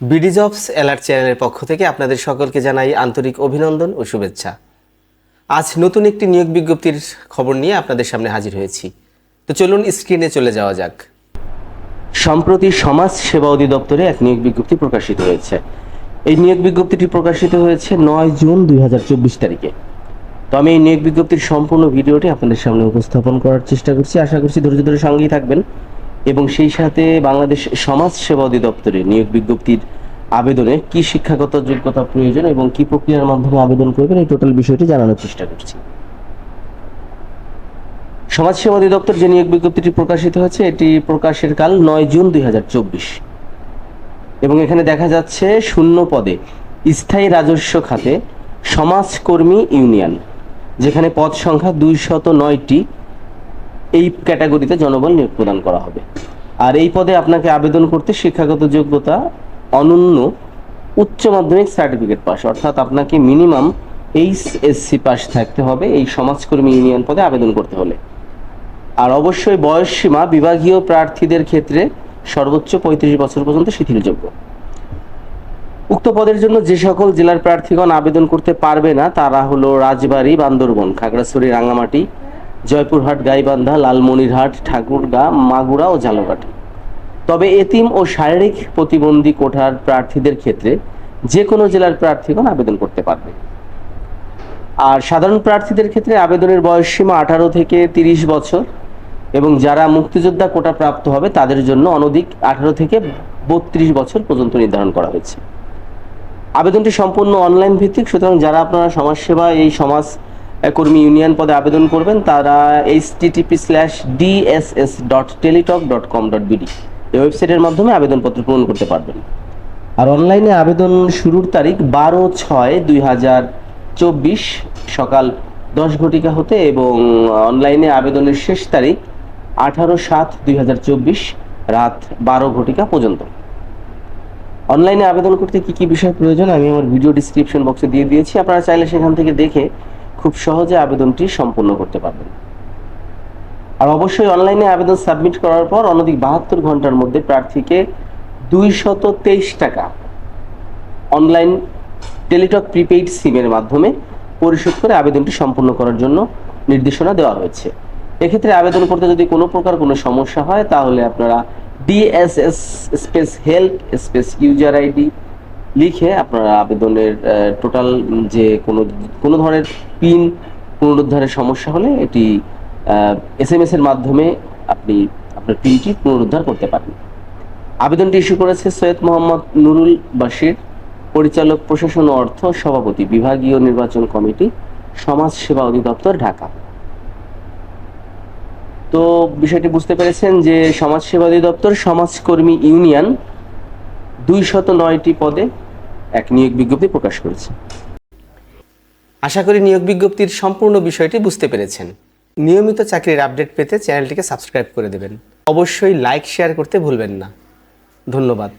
BD jobs alert চ্যানেলের পক্ষ থেকে আপনাদের সকলকে জানাই আন্তরিক অভিনন্দন ও শুভেচ্ছা। আজ নতুন একটি নিয়োগ বিজ্ঞপ্তির খবর নিয়ে আপনাদের সামনে হাজির হয়েছি। তো চলুন স্ক্রিনে চলে যাওয়া যাক। সম্প্রতি সমাজ সেবা অধিদপ্তরে এক নিয়োগ বিজ্ঞপ্তি প্রকাশিত হয়েছে। এই নিয়োগ বিজ্ঞপ্তিটি প্রকাশিত হয়েছে নয় জুন দুই হাজার চব্বিশ তারিখে। তো আমি এই নিয়োগ বিজ্ঞপ্তির সম্পূর্ণ ভিডিওটি আপনাদের সামনে উপস্থাপন করার চেষ্টা করছি। আশা করছি ধৈর্য ধরে সঙ্গেই থাকবেন। এবং সেই সাথে বাংলাদেশ সমাজ সেবা অধিদপ্তরে নিয়োগ বিজ্ঞপ্তির আবেদনে কি শিক্ষাগত যোগ্যতা প্রয়োজন এবং কি প্রক্রিয়ার মাধ্যমে আবেদন করবেন, এই টোটাল বিষয়টি জানানোর চেষ্টা করছি। সমাজ সেবা অধিদপ্তর যে নিয়োগ বিজ্ঞপ্তিটি প্রকাশিত হয়েছে, এটি প্রকাশের কাল নয় জুন দুই হাজার চব্বিশ। এবং এখানে দেখা যাচ্ছে শূন্য পদে স্থায়ী রাজস্ব খাতে সমাজকর্মী ইউনিয়ন, যেখানে পদ সংখ্যা দুইশত নয়টি এই ক্যাটাগরিতে জনবল নিয়োগ প্রদান করা হবে। আর এই পদে আপনাকে আবেদন করতে শিক্ষাগত যোগ্যতা অনন্য উচ্চ মাধ্যমিক সার্টিফিকেট পাস, অর্থাৎ আপনাকে মিনিমাম এইচ এইচএসসি পাস থাকতে হবে এই সমাজকর্মী ইউনিয়ন পদে আবেদন করতে হলে। আর অবশ্যই বয়স সীমা বিভাগীয় প্রার্থীদের ক্ষেত্রে সর্বোচ্চ পঁয়ত্রিশ বছর পর্যন্ত শিথিলযোগ্য। উক্ত পদের জন্য যে সকল জেলার প্রার্থীগণ আবেদন করতে পারবে না, তারা হলো রাজবাড়ী, বান্দরবন, খাগড়াছড়ি রাঙামাটি জয়পুরহাট, গাইবান্ধা, লালমনিরহাট, ঠাকুরগাঁ, মাগুরা ও ঝালকাঠি। তবে এতিম ও শারীরিক প্রতিবন্ধী কোঠার প্রার্থীদের ক্ষেত্রে যে কোনো জেলার প্রার্থীগণ আবেদন করতে পারবে। আর সাধারণ প্রার্থীদের ক্ষেত্রে আবেদনের বয়স সীমা আঠারো থেকে তিরিশ বছর এবং যারা মুক্তিযোদ্ধা কোটা প্রাপ্ত হবে, তাদের জন্য অনধিক আঠারো থেকে বত্রিশ বছর পর্যন্ত নির্ধারণ করা হয়েছে। আবেদনটি সম্পূর্ণ অনলাইন ভিত্তিক, সুতরাং যারা আপনারা সমাজসেবা, এই সমাজ কর্মী ইউনিয়ন পদে আবেদন করবেন তারা HTTP slash DSS dot Teletalk dot com dot BD এই ওয়েবসাইটের মাধ্যমে আবেদনপত্র পূরণ করতে পারবেন। আর অনলাইনে আবেদন শুরুর তারিখ বারো ছয় দুই হাজার চব্বিশ সকাল দশ ঘটিকা হতে এবং অনলাইনে আবেদনের শেষ তারিখ আঠারো সাত দুই হাজার চব্বিশ রাত বারো ঘটিকা পর্যন্ত। অনলাইনে আবেদন করতে কি কি বিষয় প্রয়োজন আমি আমার ভিডিও ডিসক্রিপশন বক্সে দিয়ে দিয়েছি। আপনারা চাইলে সেখান থেকে দেখে খুব সহজে আবেদনটি সম্পূর্ণ করতে পারবেন। আর অবশ্যই অনলাইনে আবেদন সাবমিট করার পর অনধিক বাহাত্তর ঘণ্টার মধ্যে প্রার্থীকে দুইশত তেইশ টাকা অনলাইন টেলিটক প্রিপেইড সিমের মাধ্যমে পরিশোধ করে আবেদনটি সম্পূর্ণ করার জন্য নির্দেশনা দেওয়া হয়েছে। এক্ষেত্রে আবেদন করতে যদি কোনো প্রকার কোনো সমস্যা হয়, তাহলে আপনারা DSS space help space user ID লিখে আপনারা আবেদনের টোটাল যে কোনো কোনো ধরনের পিন পুনরুদ্ধারের সমস্যা হলে এটি এস এম এস এর মাধ্যমে আপনি আপনার পিনটি পুনরুদ্ধার করতে পারেন। আবেদনটি ইস্যু করেছে সৈয়দ মোহাম্মদ নুরুল বাশির, পরিচালক প্রশাসন ও অর্থ সভাপতি, বিভাগীয় নির্বাচন কমিটি, সমাজ সেবা অধিদপ্তর, ঢাকা। তো বিষয়টি বুঝতে পেরেছেন যে সমাজ সেবা অধিদপ্তর, সমাজকর্মী ইউনিয়ন দুই শত নয়টি পদে এক নিয়োগ বিজ্ঞপ্তি প্রকাশ করেছে। আশা করি নিয়োগ বিজ্ঞপ্তির সম্পূর্ণ বিষয়টি বুঝতে পেরেছেন। নিয়মিত চাকরির আপডেট পেতে চ্যানেলটিকে সাবস্ক্রাইব করে দেবেন। অবশ্যই লাইক, শেয়ার করতে ভুলবেন না। ধন্যবাদ।